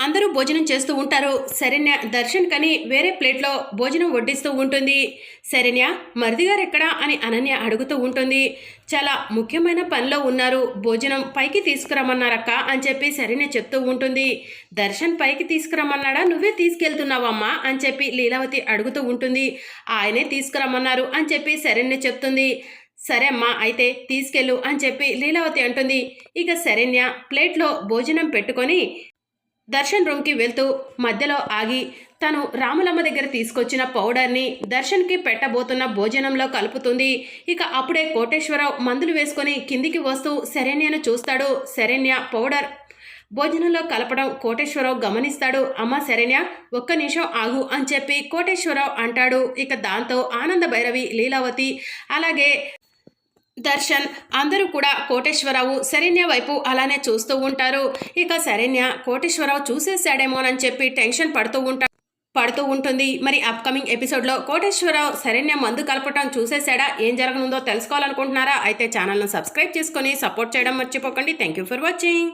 అందరూ భోజనం చేస్తూ ఉంటారు. శరణ్య దర్శన్ కని వేరే ప్లేట్లో భోజనం వడ్డిస్తూ ఉంటుంది. శరణ్య మరిది గారు ఎక్కడా? అని అనన్య అడుగుతూ ఉంటుంది. చాలా ముఖ్యమైన పనిలో ఉన్నారు. భోజనం పైకి తీసుకురమ్మన్నారక్క అని చెప్పి శరణ్య చెప్తూ ఉంటుంది. దర్శన్ పైకి తీసుకురమ్మన్నాడా? నువ్వే తీసుకెళ్తున్నావమ్మా అని చెప్పి లీలావతి అడుగుతూ ఉంటుంది. ఆయనే తీసుకురమ్మన్నారు అని చెప్పి శరణ్య చెప్తుంది. సరే అమ్మా అయితే తీసుకెళ్ళు అని చెప్పి లీలావతి అంటుంది. ఇక శరణ్య ప్లేట్లో భోజనం పెట్టుకొని దర్శన్ రూమ్కి వెళ్తూ మధ్యలో ఆగి తను రాములమ్మ దగ్గర తీసుకొచ్చిన పౌడర్ని దర్శన్కి పెట్టబోతున్న భోజనంలో కలుపుతుంది. ఇక అప్పుడే కోటేశ్వరరావు మందులు వేసుకొని కిందికి వస్తూ శరణ్యను చూస్తాడు శరణ్య పౌడర్. భోజనంలో కలపడం కోటేశ్వరరావు గమనిస్తాడు. అమ్మ శరణ్య ఒక్క నిమిషం ఆగు అని చెప్పి కోటేశ్వరరావు అంటాడు. ఇక దాంతో ఆనంద భైరవి లీలావతి అలాగే దర్శన్ అందరూ కూడా కోటేశ్వరరావు శరణ్య వైపు అలానే చూస్తూ ఉంటారు. ఇక శరణ్య కోటేశ్వరరావు చూసేశాడేమోనని చెప్పి టెన్షన్ పడుతూ ఉంటాడు పడుతూ ఉంటుంది. మరి అప్కమింగ్ ఎపిసోడ్లో కోటేశ్వరరావు శరణ్య మందు కలపటం చూసేశాడా? ఏం జరగనుందో తెలుసుకోవాలనుకుంటున్నారా? అయితే ఛానల్ను సబ్స్క్రైబ్ చేసుకొని సపోర్ట్ చేయడం మర్చిపోకండి. Thank you for watching